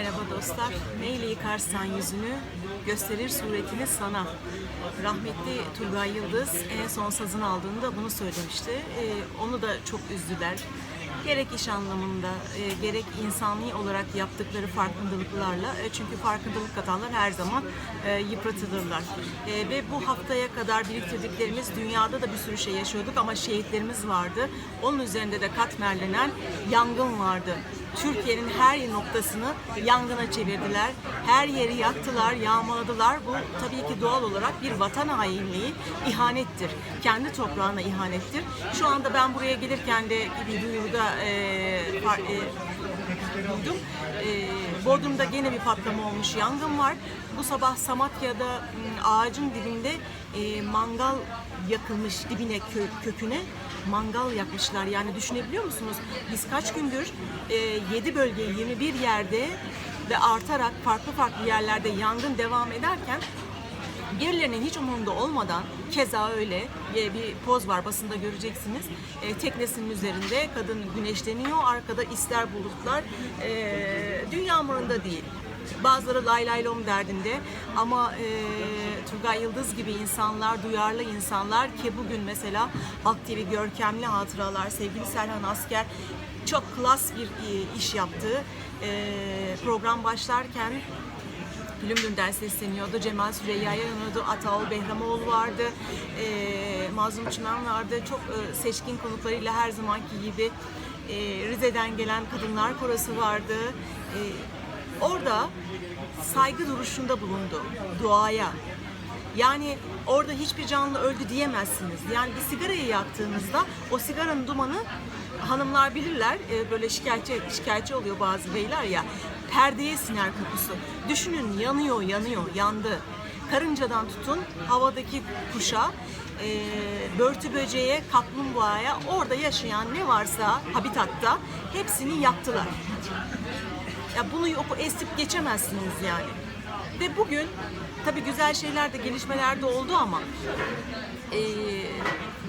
Merhaba dostlar. Neyle yıkarsan yüzünü gösterir suretini sana. Rahmetli Turgay Yıldız en son sazını aldığında bunu söylemişti. Ee, onu da çok üzdüler. Gerek iş anlamında, e, gerek insani olarak yaptıkları farkındalıklarla. E, çünkü farkındalık katanlar her zaman e, yıpratılırlar. E, ve bu haftaya kadar biriktirdiklerimiz dünyada da bir sürü şey yaşıyorduk ama şehitlerimiz vardı. Onun üzerinde de katmerlenen yangın vardı. Türkiye'nin her noktasını yangına çevirdiler. Her yeri yaktılar, yağmaladılar. Bu tabii ki doğal olarak bir vatan hainliği, ihanettir. Kendi toprağına ihanettir. Şu anda ben buraya gelirken de bir duyuruda e, par- e, duydum. E, Bodrum'da gene bir patlama olmuş, yangın var. Bu sabah Samatya'da m, ağacın dibinde e, mangal yakılmış dibine kö- köküne mangal yakmışlar. Yani düşünebiliyor musunuz? Biz kaç gündür e, 7 bölge 21 yerde ve artarak farklı farklı yerlerde yangın devam ederken birilerinin hiç umurunda olmadan keza öyle e, bir poz var basında göreceksiniz. E, teknesinin üzerinde kadın güneşleniyor. Arkada ister bulutlar. E, dünya umurunda değil. Bazıları lay lay lom derdinde ama e, Turgay Yıldız gibi insanlar, duyarlı insanlar ki bugün mesela Halk TV görkemli hatıralar, sevgili Serhan Asker çok klas bir e, iş yaptı. E, program başlarken Lümdün'den sesleniyordu. Cemal Süreyya'ya yanıyordu. Ataol Behramoğlu vardı. E, Mazlum Çınar vardı. Çok e, seçkin konuklarıyla her zamanki gibi e, Rize'den gelen kadınlar korosu vardı. E, orada saygı duruşunda bulundu duaya. Yani orada hiçbir canlı öldü diyemezsiniz. Yani bir sigarayı yaktığınızda o sigaranın dumanı hanımlar bilirler e, böyle şikayetçi şikayetçi oluyor bazı beyler ya perdeye siner kokusu. Düşünün yanıyor yanıyor yandı. Karıncadan tutun havadaki kuşa, e, börtü böceğe, kaplumbağaya orada yaşayan ne varsa habitatta hepsini yaktılar. Ya bunu yok esip geçemezsiniz yani. Ve bugün tabii güzel şeyler de gelişmeler de oldu ama eee,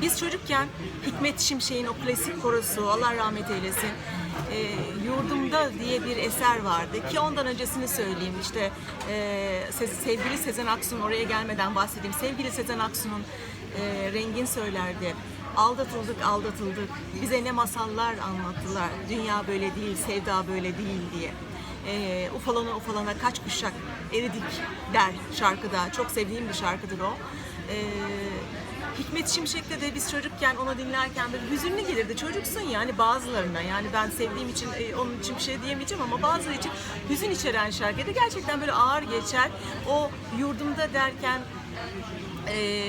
biz çocukken Hikmet Şimşek'in o klasik korosu Allah rahmet eylesin eee, Yurdumda diye bir eser vardı ki ondan öncesini söyleyeyim. İşte Se- sevgili Sezen Aksu'nun oraya gelmeden bahsedeyim. Sevgili Sezen Aksu'nun eee, rengin söylerdi. Aldatıldık aldatıldık. Bize ne masallar anlattılar. Dünya böyle değil sevda böyle değil diye e, ufalana ufalana kaç kuşak eridik der şarkıda. Çok sevdiğim bir şarkıdır o. E, Hikmet Şimşek'te de biz çocukken onu dinlerken böyle hüzünlü gelirdi. Çocuksun yani bazılarına. Yani ben sevdiğim için e, onun için bir şey diyemeyeceğim ama bazıları için hüzün içeren şarkıydı. Gerçekten böyle ağır geçer. O yurdumda derken e,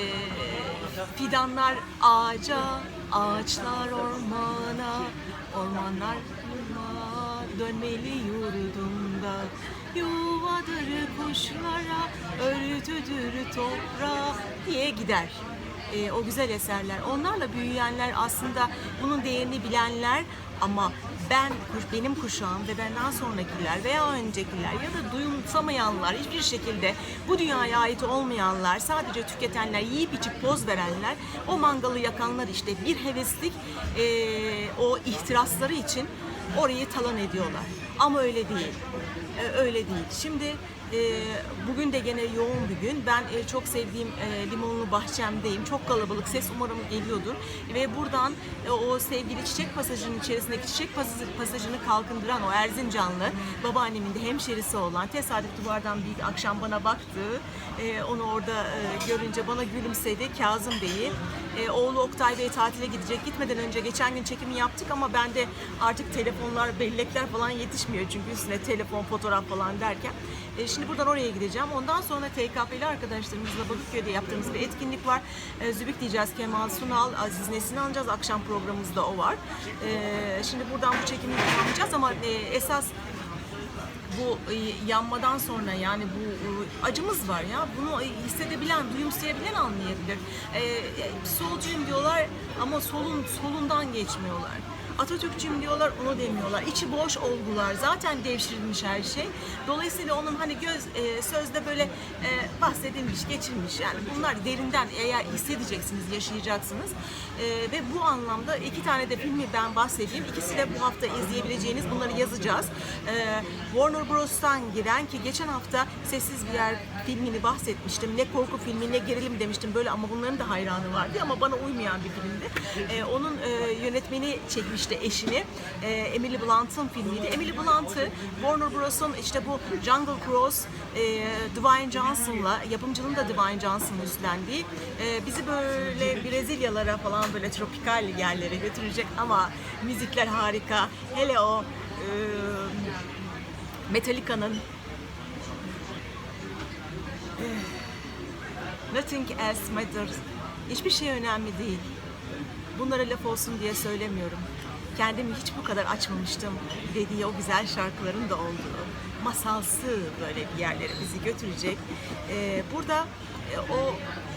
fidanlar ağaca, ağaçlar ormana, ormanlar dönmeli yurdumda. Yuvadır kuşlara, örtüdür toprağa diye gider. E, o güzel eserler. Onlarla büyüyenler aslında bunun değerini bilenler ama ben, benim kuşağım ve benden sonrakiler veya öncekiler ya da duyumsamayanlar hiçbir şekilde bu dünyaya ait olmayanlar, sadece tüketenler, yiyip içip poz verenler, o mangalı yakanlar işte bir heveslik eee, o ihtirasları için orayı talan ediyorlar. Ama öyle değil. Ee, öyle değil. Şimdi e, bugün de gene yoğun bir gün. Ben e, çok sevdiğim e, limonlu bahçemdeyim. Çok kalabalık. Ses umarım geliyordur. Ve buradan e, o sevgili çiçek pasajının içerisindeki çiçek pasajı- pasajını kalkındıran o Erzincanlı babaannemin de hemşerisi olan tesadüf duvardan bir akşam bana baktı. E, onu orada e, görünce bana gülümsedi. Kazım Bey'i. E, oğlu Oktay Bey tatile gidecek. Gitmeden önce geçen gün çekimi yaptık ama bende artık telefonlar, bellekler falan yetişmiyor. Çünkü üstüne telefon, fotoğraf falan derken. E, şimdi buradan oraya gideceğim. Ondan sonra TKP'li arkadaşlarımızla Bakırköy'de yaptığımız bir etkinlik var. E, Zübük diyeceğiz Kemal Sunal, Aziz Nesin'i alacağız. Akşam programımızda o var. E, şimdi buradan bu çekimi tamamlayacağız ama e, esas bu e, yanmadan sonra yani bu e, acımız var ya bunu e, hissedebilen, duyumsayabilen anlayabilir. E, solcuyum diyorlar ama solun solundan geçmiyorlar. Atatürkçüyüm diyorlar, onu demiyorlar. İçi boş olgular. Zaten devşirilmiş her şey. Dolayısıyla onun hani göz e, sözde böyle e, bahsedilmiş, geçilmiş. Yani bunlar derinden eğer hissedeceksiniz, yaşayacaksınız. E, ve bu anlamda iki tane de filmi ben bahsedeyim. İkisi de bu hafta izleyebileceğiniz. Bunları yazacağız. E, Warner Bros'tan giren ki geçen hafta Sessiz Bir Yer filmini bahsetmiştim. Ne korku filmi ne gerilim demiştim böyle ama bunların da hayranı vardı ama bana uymayan bir filmdi. E, onun e, yönetmeni çekmişti eşini. E, Emily Blunt'ın filmiydi. Emily Blunt'ı Warner Bros'un işte bu Jungle Cruise e, Dwayne Johnson'la yapımcılığını da Dwayne Johnson üstlendiği e, bizi böyle Brezilyalara falan böyle tropikal yerlere götürecek ama müzikler harika. Hele o e, Metallica'nın Nothing else matters. Hiçbir şey önemli değil. Bunlara laf olsun diye söylemiyorum. Kendimi hiç bu kadar açmamıştım dediği o güzel şarkıların da olduğu masalsı böyle bir yerlere bizi götürecek. Ee, burada o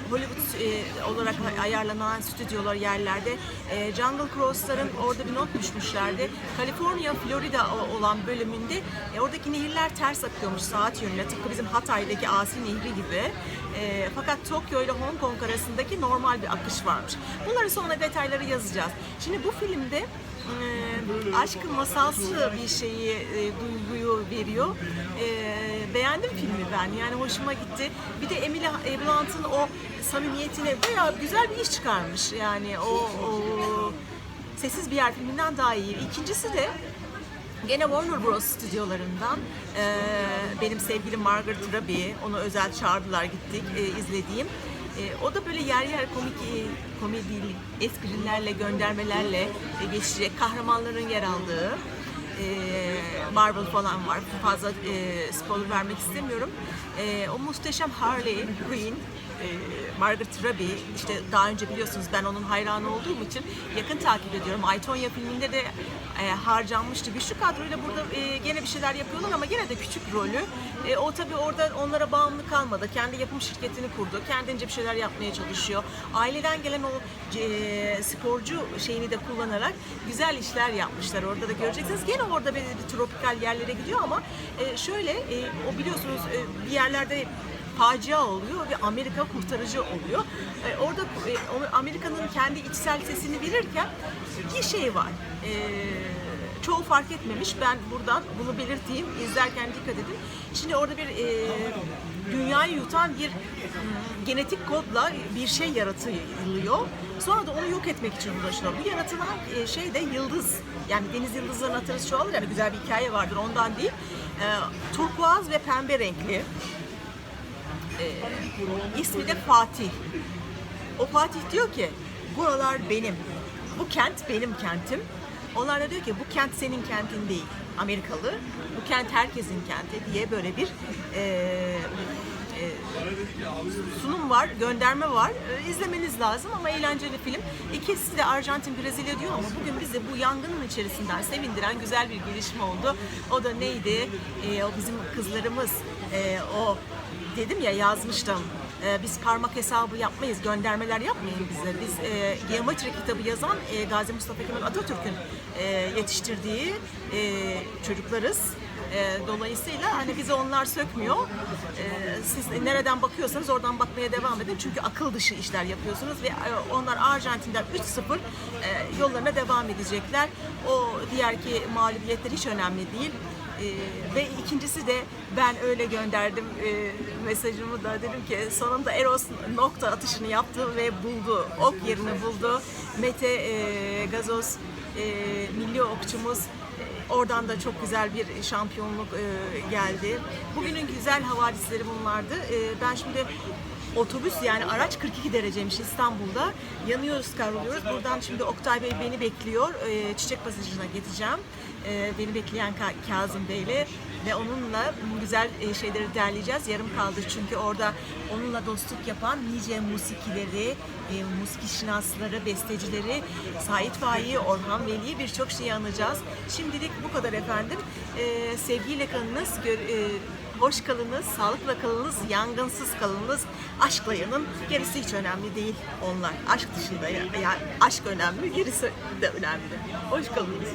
Hollywood e, olarak ayarlanan stüdyolar yerlerde e, Jungle Cruise'ların orada bir not düşmüşlerdi. Kaliforniya, Florida olan bölümünde e, oradaki nehirler ters akıyormuş saat yönüne. Tıpkı bizim Hatay'daki Asi Nehri gibi. E, fakat Tokyo ile Hong Kong arasındaki normal bir akış varmış. Bunları sonra detayları yazacağız. Şimdi bu filmde e, aşkın masalsı bir şeyi, e, duyguyu veriyor. E, beğendim filmi ben. Yani hoşuma gitti. Bir de Emily Blunt'ın o samimiyetine bayağı güzel bir iş çıkarmış. Yani o, o Sessiz Bir Yer filminden daha iyi. İkincisi de Gene Warner Bros. stüdyolarından e, benim sevgilim Margaret Robbie, onu özel çağırdılar gittik e, izlediğim. E, o da böyle yer yer komik e, komedi esprilerle, göndermelerle e, geçecek kahramanların yer aldığı e, Marvel falan var. Fazla e, spoiler vermek istemiyorum. E, o muhteşem Harley Quinn Margaret Robbie işte daha önce biliyorsunuz ben onun hayranı olduğum için yakın takip ediyorum. Aytonya filminde de e, harcanmıştı. Güçlü kadroyla burada e, gene bir şeyler yapıyorlar ama gene de küçük rolü. E, o tabii orada onlara bağımlı kalmadı. Kendi yapım şirketini kurdu. Kendince bir şeyler yapmaya çalışıyor. Aileden gelen o e, sporcu şeyini de kullanarak güzel işler yapmışlar. Orada da göreceksiniz. Gene orada bir, bir tropikal yerlere gidiyor ama e, şöyle e, o biliyorsunuz e, bir yerlerde facia oluyor ve Amerika kurtarıcı oluyor. E, orada e, Amerika'nın kendi içsel sesini verirken iki şey var. E, çoğu fark etmemiş. Ben buradan bunu belirteyim. İzlerken dikkat edin. Şimdi orada bir e, dünyayı yutan bir mm, genetik kodla bir şey yaratılıyor. Sonra da onu yok etmek için uğraşılıyor. Bu yaratılan e, şey de yıldız. Yani deniz yıldızlarının hatırası çoğalır. Yani güzel bir hikaye vardır ondan değil. E, turkuaz ve pembe renkli. İsmi de Fatih. O Fatih diyor ki buralar benim. Bu kent benim kentim. Onlar da diyor ki bu kent senin kentin değil. Amerikalı. Bu kent herkesin kenti diye böyle bir e, e, sunum var, gönderme var. E, izlemeniz lazım ama eğlenceli film. İkisi de Arjantin, Brezilya diyor ama bugün bizi bu yangının içerisinden sevindiren güzel bir gelişme oldu. O da neydi? E, o bizim kızlarımız e, o dedim ya yazmıştım. Biz parmak hesabı yapmayız, göndermeler yapmayın bize. Biz e, geometri kitabı yazan e, Gazi Mustafa Kemal Atatürk'ün e, yetiştirdiği e, çocuklarız. E, dolayısıyla hani bizi onlar sökmüyor. E, siz nereden bakıyorsanız oradan bakmaya devam edin. Çünkü akıl dışı işler yapıyorsunuz ve e, onlar Arjantin'den 3-0 e, yollarına devam edecekler. O diğerki mağlubiyetler hiç önemli değil. Ee, ve ikincisi de ben öyle gönderdim e, mesajımı da dedim ki sonunda Eros nokta atışını yaptı ve buldu. Ok yerini buldu. Mete e, Gazoz e, milli okçumuz e, Oradan da çok güzel bir şampiyonluk e, geldi. Bugünün güzel havadisleri bunlardı. E, ben şimdi otobüs yani araç 42 dereceymiş İstanbul'da. Yanıyoruz, kavruluyoruz. Buradan şimdi Oktay Bey beni bekliyor. E, Çiçek Pasajı'na gideceğim. E, beni bekleyen Ka- Kazım Bey'le ve onunla güzel e, şeyleri derleyeceğiz. Yarım kaldı çünkü orada onunla dostluk yapan nice musikileri, e, musiki şinasları, bestecileri, Sait Faik'i, Orhan Veli'yi birçok şeyi anacağız. Şimdilik bu kadar efendim. E, sevgiyle kalınız. Gör- e, hoş kalınız, sağlıkla kalınız, yangınsız kalınız, aşkla yanın. Gerisi hiç önemli değil onlar. Aşk dışında ya- yani aşk önemli, gerisi de önemli. Hoş kalınız.